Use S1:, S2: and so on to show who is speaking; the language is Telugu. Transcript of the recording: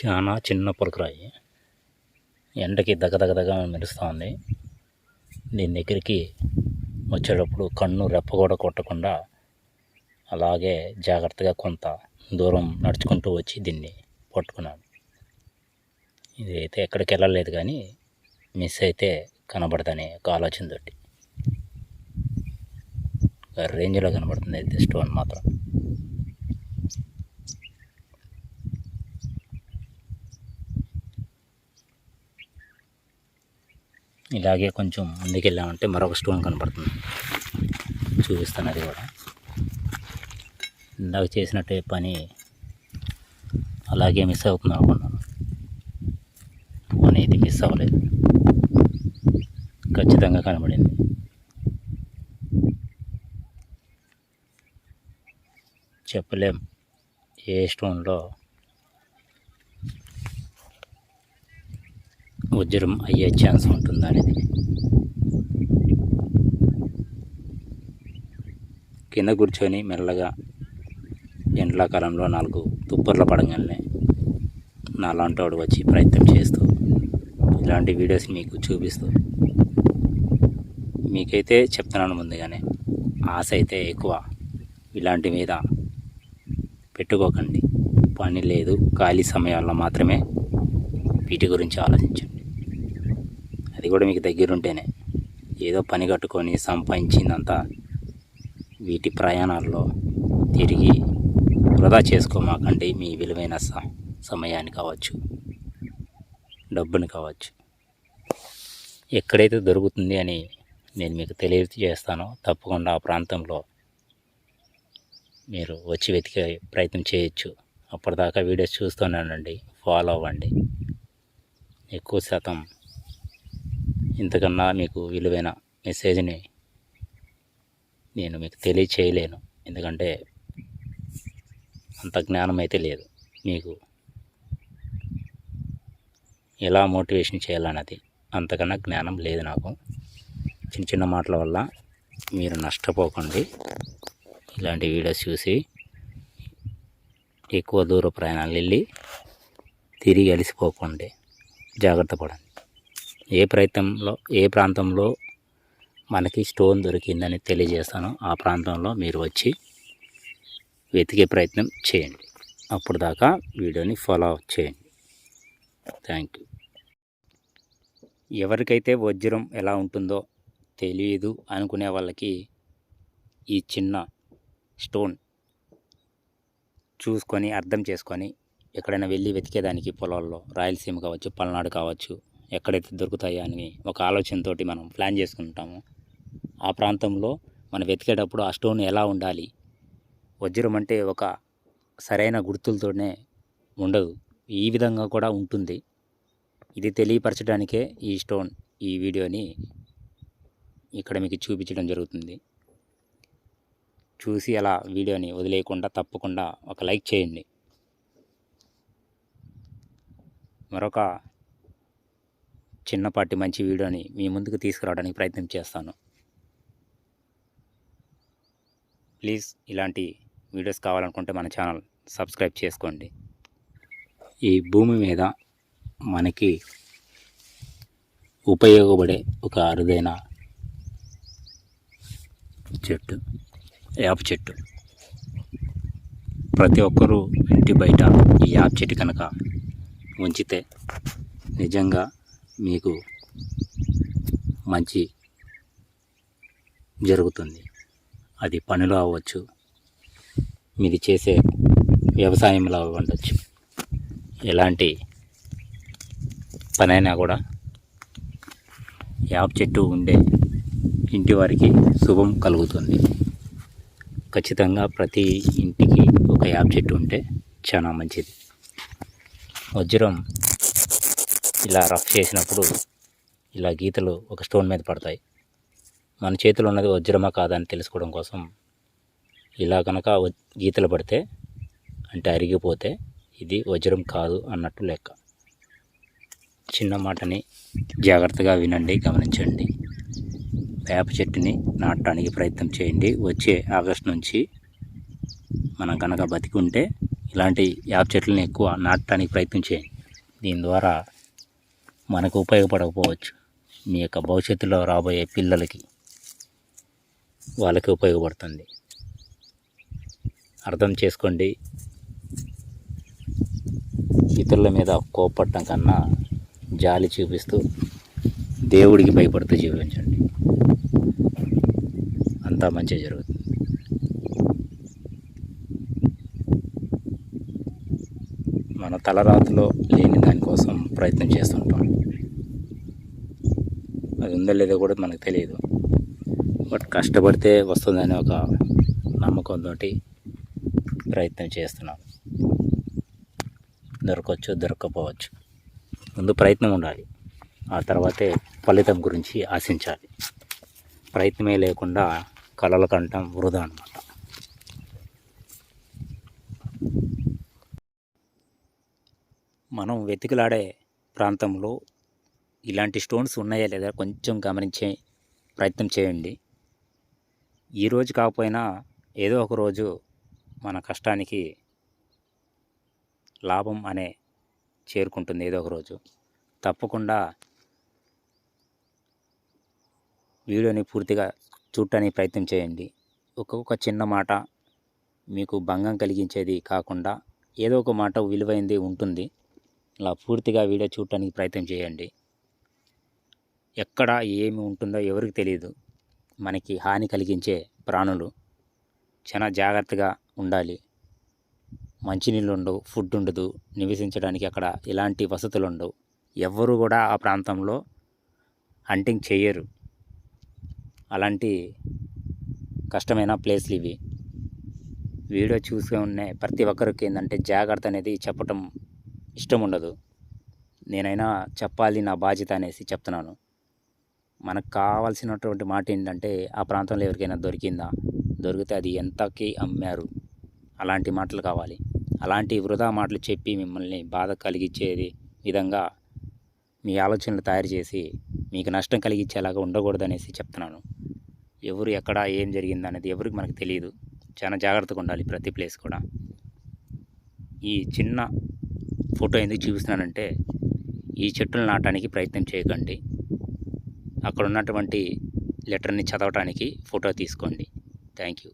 S1: చాలా చిన్న పులకరాయి ఎండకి దగదగదగా మెరుస్తుంది. దీని దగ్గరికి వచ్చేటప్పుడు కన్ను రెప్ప కూడా కొట్టకుండా అలాగే జాగ్రత్తగా కొంత దూరం నడుచుకుంటూ వచ్చి దీన్ని పట్టుకున్నాను ఇది అయితే ఎక్కడికి వెళ్ళలేదు కానీ మిస్ అయితే కనబడదనే ఒక ఆలోచనతోటి రేంజ్లో కనబడుతుంది అయితే స్టోన్ మాత్రం. ఇలాగే కొంచెం ముందుకెళ్ళామంటే మరొక స్టోన్ కనపడుతుంది. చూపిస్తాను అది కూడా. ఇందాక చేసినట్టే పని అలాగే మిస్ అవుతుంది అనుకున్నాను కానీ ఇది మిస్ అవ్వలేదు. ఖచ్చితంగా కనబడింది. చెప్పలేం. ఏ స్టోన్లో వజ్రం అయ్యే ఛాన్స్ ఉంటుంది అనేది కింద కూర్చొని మెల్లగా ఎండాకాలంలో నాలుగు తుప్పర్ల పడగానే నాలాంటి వాడు వచ్చి ప్రయత్నం చేస్తూ ఇలాంటి వీడియోస్ మీకు చూపిస్తూ మీకైతే చెప్తున్నాను ముందుగానే ఆశ అయితే ఎక్కువ. ఇలాంటి మీద పెట్టుకోకండి. పని లేదు ఖాళీ సమయాల్లో మాత్రమే వీటి గురించి ఆలోచించండి. అది కూడా మీకు దగ్గరుంటేనే. ఏదో పని కట్టుకొని సంపాదించిందంతా వీటి ప్రయాణాల్లో తిరిగి వృధా చేసుకోమాకండి మీ విలువైన స సమయాన్ని కావచ్చు డబ్బుని కావచ్చు. ఎక్కడైతే దొరుకుతుంది అని నేను మీకు తెలియజేస్తానో తప్పకుండా ఆ ప్రాంతంలో మీరు వచ్చి వెతికే ప్రయత్నం చేయొచ్చు. అప్పటిదాకా వీడియోస్ చూస్తూనే ఫాలో అవ్వండి. ఎక్కువ శాతం ఇంతకన్నా మీకు విలువైన మెసేజ్ని నేను మీకు తెలియచేయలేను. ఎందుకంటే అంత జ్ఞానం అయితే లేదు. మీకు ఎలా మోటివేషన్ చేయాలన్నది అంతకన్నా జ్ఞానం లేదు నాకు. చిన్న చిన్న మాటల వల్ల మీరు నష్టపోకండి. ఇలాంటి వీడియోస్ చూసి ఎక్కువ దూర ప్రయాణాలు వెళ్ళి తిరిగి అలిసిపోకండి. జాగ్రత్త పడండి. ఏ ప్రయత్నంలో ఏ ప్రాంతంలో మనకి స్టోన్ దొరికిందని తెలియజేస్తానో ఆ ప్రాంతంలో మీరు వచ్చి వెతికే ప్రయత్నం చేయండి. అప్పుడు దాకా వీడియోని ఫాలో చేయండి. థ్యాంక్ యూ ఎవరికైతే వజ్రం ఎలా ఉంటుందో తెలియదు అనుకునే వాళ్ళకి ఈ చిన్న స్టోన్ చూసుకొని అర్థం చేసుకొని ఎక్కడైనా వెళ్ళి వెతికేదానికి పొలాల్లో రాయలసీమ కావచ్చు పల్నాడు కావచ్చు ఎక్కడైతే దొరుకుతాయో అని ఒక ఆలోచనతోటి మనం ప్లాన్ చేసుకుంటాము. ఆ ప్రాంతంలో మనం వెతికేటప్పుడు ఆ స్టోన్ ఎలా ఉండాలి? వజ్రం అంటే ఒక సరైన గుర్తులతోనే ఉండదు. ఈ విధంగా కూడా ఉంటుంది. ఇది తెలియపరచడానికే ఈ స్టోన్ ఈ వీడియోని ఇక్కడ మీకు చూపించడం జరుగుతుంది. చూసి అలా వీడియోని వదిలేయకుండా తప్పకుండా ఒక లైక్ చేయండి. మరొక చిన్నపాటి మంచి వీడియోని మీ ముందుకు తీసుకురావడానికి ప్రయత్నం చేస్తాను. ప్లీజ్ ఇలాంటి వీడియోస్ కావాలనుకుంటే మన ఛానల్ సబ్స్క్రైబ్ చేసుకోండి. ఈ భూమి మీద మనకి ఉపయోగపడే ఒక అరుదైన చెట్టు యాప చెట్టు. ప్రతి ఒక్కరూ ఇంటి బయట ఈ యాప చెట్టు కనుక ఉంచితే నిజంగా మీకు మంచి జరుగుతుంది. అది పనిలో అవ్వచ్చు. మీది చేసే వ్యవసాయంలో ఉండొచ్చు ఎలాంటి పనైనా కూడా యాప్ చెట్టు ఉండే ఇంటి వారికి శుభం కలుగుతుంది. ఖచ్చితంగా ప్రతి ఇంటికి ఒక యాప్ చెట్టు ఉంటే చాలా మంచిది. వజ్రం ఇలా రఫ్ చేసినప్పుడు ఇలా గీతలు ఒక స్టోన్ మీద పడతాయి. మన చేతిలో ఉన్నది వజ్రమా కాదని తెలుసుకోవడం కోసం ఇలా కనుక గీతలు పడితే అంటే అరిగిపోతే ఇది వజ్రం కాదు అన్నట్టు లెక్క. చిన్న మాటని జాగ్రత్తగా వినండి గమనించండి. వేప చెట్టుని నాటడానికి ప్రయత్నం చేయండి. వచ్చే ఆగస్ట్ నుంచి మనం కనుక బతికి ఉంటే ఇలాంటి వేప చెట్లను ఎక్కువ నాటడానికి ప్రయత్నం చేయండి. దీని ద్వారా మనకు ఉపయోగపడకపోవచ్చు. మీ యొక్క భవిష్యత్తులో రాబోయే పిల్లలకి వాళ్ళకి ఉపయోగపడుతుంది. అర్థం చేసుకోండి. ఇతరుల మీద కోపడటం కన్నా జాలి చూపిస్తూ దేవుడికి భయపడుతూ జీవించండి. అంతా మంచిగా జరుగుతుంది. మన తలరాతలో లేని దానికోసం ప్రయత్నం చేస్తుంటాం. ఉందో లేదో కూడా మనకు తెలియదు. బట్ కష్టపడితే వస్తుందని ఒక నమ్మకంతో ప్రయత్నం చేస్తున్నాం. దొరకవచ్చు దొరకకపోవచ్చు. ముందు ప్రయత్నం ఉండాలి. ఆ తర్వాతే ఫలితం గురించి ఆశించాలి. ప్రయత్నమే లేకుండా కళల కంటం వృధా అనమాట మనం వెతికిలాడే ప్రాంతంలో ఇలాంటి స్టోన్స్ ఉన్నాయా లేదా కొంచెం గమనించే ప్రయత్నం చేయండి. ఈరోజు కాకపోయినా ఏదో ఒక రోజు మన కష్టానికి లాభం అనే చేరుకుంటుంది ఏదో ఒక రోజు. తప్పకుండా వీడియోని పూర్తిగా చూడటానికి ప్రయత్నం చేయండి. ఒక్కొక్క చిన్న మాట మీకు భంగం కలిగించేది కాకుండా ఏదో ఒక మాట విలువైంది ఉంటుంది. అలా పూర్తిగా వీడియో చూడటానికి ప్రయత్నం చేయండి. ఎక్కడ ఏమి ఉంటుందో ఎవరికి తెలియదు మనకి హాని కలిగించే ప్రాణులు చాలా జాగ్రత్తగా ఉండాలి. మంచినీళ్ళు ఉండవు ఫుడ్ ఉండదు నివసించడానికి అక్కడ ఎలాంటి వసతులు ఉండవు. ఎవ్వరు కూడా ఆ ప్రాంతంలో హంటింగ్ చేయరు. అలాంటి కష్టమైన ప్లేస్లు ఇవి. వీడియో చూసుకునే ప్రతి ఒక్కరికి ఏంటంటే జాగ్రత్త అనేది చెప్పటం ఇష్టం ఉండదు. నేనైనా చెప్పాలి నా బాధ్యత అనేసి చెప్తున్నాను. మనకు కావాల్సినటువంటి మాట ఏంటంటే ఆ ప్రాంతంలో ఎవరికైనా దొరికిందా? దొరికితే అది ఎంతకి అమ్మారు? అలాంటి మాటలు కావాలి. అలాంటి వృధా మాటలు చెప్పి మిమ్మల్ని బాధ కలిగించేది విధంగా మీ ఆలోచనలు తయారు చేసి మీకు నష్టం కలిగించేలాగా ఉండకూడదనేసి చెప్తున్నాను. ఎవరు ఎక్కడ ఏం జరిగింది అనేది ఎవరికి మనకు తెలియదు చాలా జాగ్రత్తగా ఉండాలి ప్రతి ప్లేస్ కూడా. ఈ చిన్న ఫోటో ఎందుకు చూపిస్తున్నానంటే ఈ చెట్టులు నాటడానికి ప్రయత్నం చేయకండి. అక్కడ ఉన్నటువంటి లెటర్ని చదవటానికి ఫోటో తీసుకోండి. Thank you.